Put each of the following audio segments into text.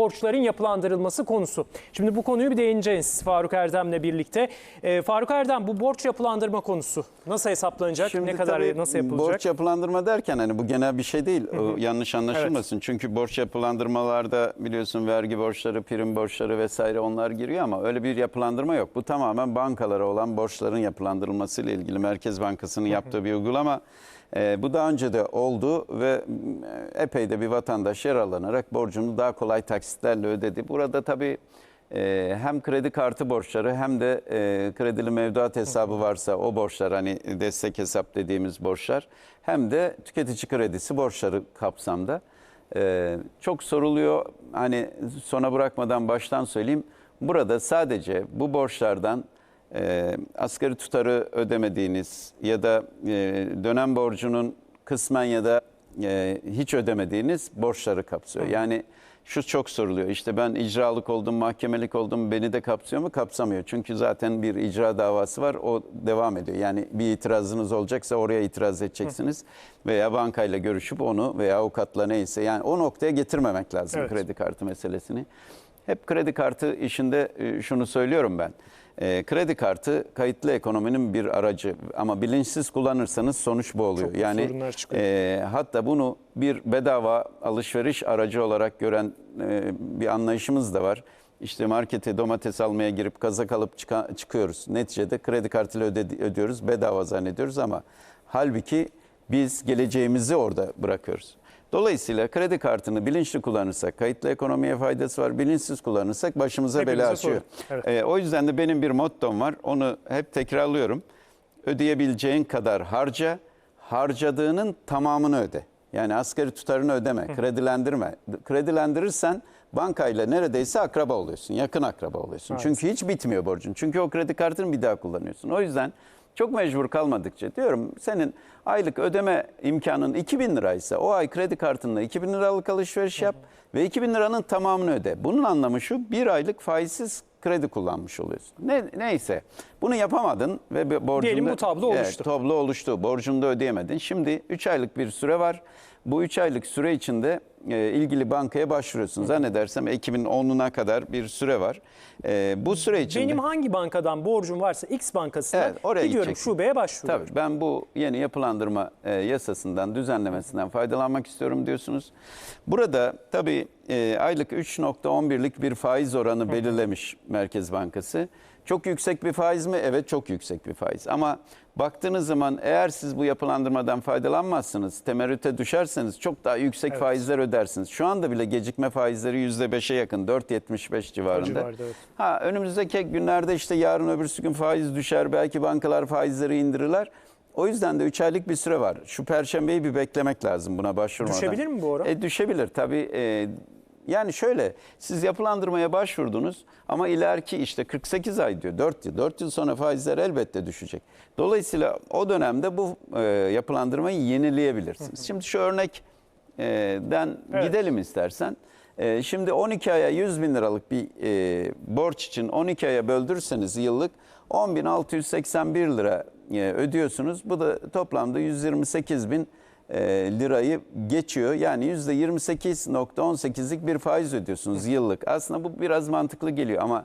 borçların yapılandırılması konusu. Şimdi bu konuyu bir değineceğiz Faruk Erdem'le birlikte. Ee, Faruk Erdem bu borç yapılandırma konusu nasıl hesaplanacak? ne kadar nasıl yapılacak? Borç yapılandırma derken hani bu genel bir şey değil. O yanlış anlaşılmasın. Çünkü borç yapılandırmalarda biliyorsun vergi borçları, prim borçları vesaire onlar giriyor ama öyle bir yapılandırma yok. Bu tamamen bankalara olan borçların yapılandırılması ile ilgili Merkez Bankası'nın yaptığı bir uygulama. Ee, bu daha önce de oldu ve e, epey de bir vatandaş yararlanarak borcunu daha kolay taksitlerle ödedi. Burada tabii e, hem kredi kartı borçları hem de e, kredili mevduat hesabı varsa o borçlar hani destek hesap dediğimiz borçlar hem de tüketici kredisi borçları kapsamda. E, çok soruluyor hani sona bırakmadan baştan söyleyeyim. Burada sadece bu borçlardan e, asgari tutarı ödemediğiniz ya da e, dönem borcunun kısmen ya da e, hiç ödemediğiniz borçları kapsıyor. Yani şu çok soruluyor. İşte ben icralık oldum, mahkemelik oldum beni de kapsıyor mu? Kapsamıyor. Çünkü zaten bir icra davası var. O devam ediyor. Yani bir itirazınız olacaksa oraya itiraz edeceksiniz. Veya bankayla görüşüp onu veya avukatla neyse. Yani o noktaya getirmemek lazım Evet. kredi kartı meselesini. Hep kredi kartı işinde e, şunu söylüyorum ben. E, kredi kartı kayıtlı ekonominin bir aracı ama bilinçsiz kullanırsanız sonuç bu oluyor. Çok yani e, hatta bunu bir bedava alışveriş aracı olarak gören e, bir anlayışımız da var. İşte markete domates almaya girip kazak alıp çıka- çıkıyoruz. Neticede kredi kartıyla ödedi- ödüyoruz, bedava zannediyoruz ama halbuki biz geleceğimizi orada bırakıyoruz. Dolayısıyla kredi kartını bilinçli kullanırsak kayıtlı ekonomiye faydası var. Bilinçsiz kullanırsak başımıza Hepimize bela açıyor. Evet. Ee, o yüzden de benim bir mottom var. Onu hep tekrarlıyorum. Ödeyebileceğin kadar harca, harcadığının tamamını öde. Yani asgari tutarını ödeme, kredilendirme. Kredilendirirsen bankayla neredeyse akraba oluyorsun, yakın akraba oluyorsun. Çünkü hiç bitmiyor borcun. Çünkü o kredi kartını bir daha kullanıyorsun. O yüzden çok mecbur kalmadıkça diyorum senin aylık ödeme imkanın 2000 liraysa o ay kredi kartınla 2000 liralık alışveriş yap ve 2000 liranın tamamını öde. Bunun anlamı şu bir aylık faizsiz kredi kullanmış oluyorsun. Ne, neyse bunu yapamadın ve borcunda... Diyelim bu tablo Evet, oluştu. tablo oluştu. Borcunu da ödeyemedin. Şimdi 3 aylık bir süre var. Bu 3 aylık süre içinde e, ilgili bankaya başvuruyorsun. Zannedersem Ekim'in 10'una kadar bir süre var. E, bu süre içinde... Benim hangi bankadan borcum varsa X bankasına Evet, oraya gidiyorum gideceksin. şubeye başvuruyorum. Tabii ben bu yeni yapılandırma e, yasasından, düzenlemesinden faydalanmak istiyorum diyorsunuz. Burada tabii e, aylık 3.11'lik bir faiz oranı belirlemiş Merkez Bankası. Çok yüksek bir faiz mi? Evet çok yüksek bir faiz. Ama baktığınız zaman eğer siz bu yapılandırmadan faydalanmazsınız, temerrüte düşerseniz çok daha yüksek faizler ödersiniz. Şu anda bile gecikme faizleri %5'e yakın, 4.75 civarında. civarda, evet. Ha önümüzdeki günlerde işte yarın öbürsü gün faiz düşer. Belki bankalar faizleri indirirler. O yüzden de 3 aylık bir süre var. Şu perşembeyi bir beklemek lazım buna başvurmadan. Düşebilir mi bu oran? E, düşebilir tabii. E, yani şöyle siz yapılandırmaya başvurdunuz ama ileriki işte 48 ay diyor 4 yıl. 4 yıl sonra faizler elbette düşecek. Dolayısıyla o dönemde bu e, yapılandırmayı yenileyebilirsiniz. Şimdi şu örnekten Evet. gidelim istersen. E, şimdi 12 aya 100 bin liralık bir e, borç için 12 aya böldürürseniz yıllık 10.681 lira e, ödüyorsunuz. Bu da toplamda 128 bin e, lirayı geçiyor. Yani %28.18'lik bir faiz ödüyorsunuz yıllık. Aslında bu biraz mantıklı geliyor ama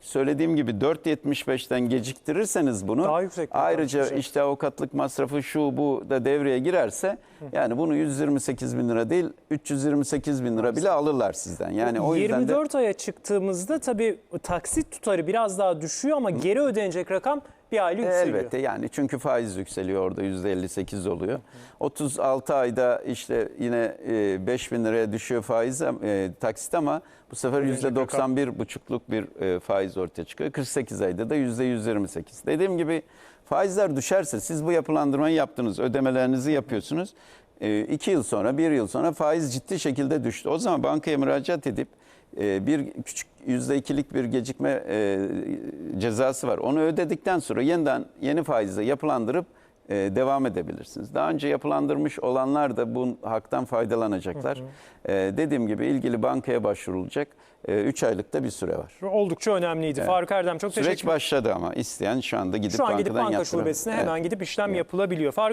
söylediğim gibi 4.75'ten geciktirirseniz bunu Daha yüksek ayrıca çıkacak. işte avukatlık masrafı şu bu da devreye girerse yani bunu 128 bin lira değil 328 bin lira bile alırlar sizden. Yani o yüzden de 24 aya çıktığımızda tabii taksit tutarı biraz daha düşüyor ama geri ödenecek rakam bir aylık yükseliyor. Elbette yani çünkü faiz yükseliyor orada %58 oluyor. 36 ayda işte yine e, 5 bin liraya düşüyor faiz e, taksit ama bu sefer Ödenecek %91 buçukluk bir e, faiz ortaya çıkıyor. 48 ayda da %128. Dediğim gibi faizler düşerse siz bu yapılandırmayı yaptınız ödemelerinizi yapıyorsunuz. 2 yıl sonra bir yıl sonra faiz ciddi şekilde düştü. O zaman bankaya müracaat edip e, bir küçük yüzde ikilik bir gecikme e, cezası var. Onu ödedikten sonra yeniden yeni faizle yapılandırıp e, devam edebilirsiniz. Daha önce yapılandırmış olanlar da bu haktan faydalanacaklar. E, dediğim gibi ilgili bankaya başvurulacak. 3 aylıkta bir süre var. Oldukça önemliydi. Faruk Erdem çok teşekkür Süreç başladı ama isteyen şu anda gidip Şu an bankadan gidip banka yaptırabilir. şubesine Evet. hemen gidip işlem yapılabiliyor. Faruk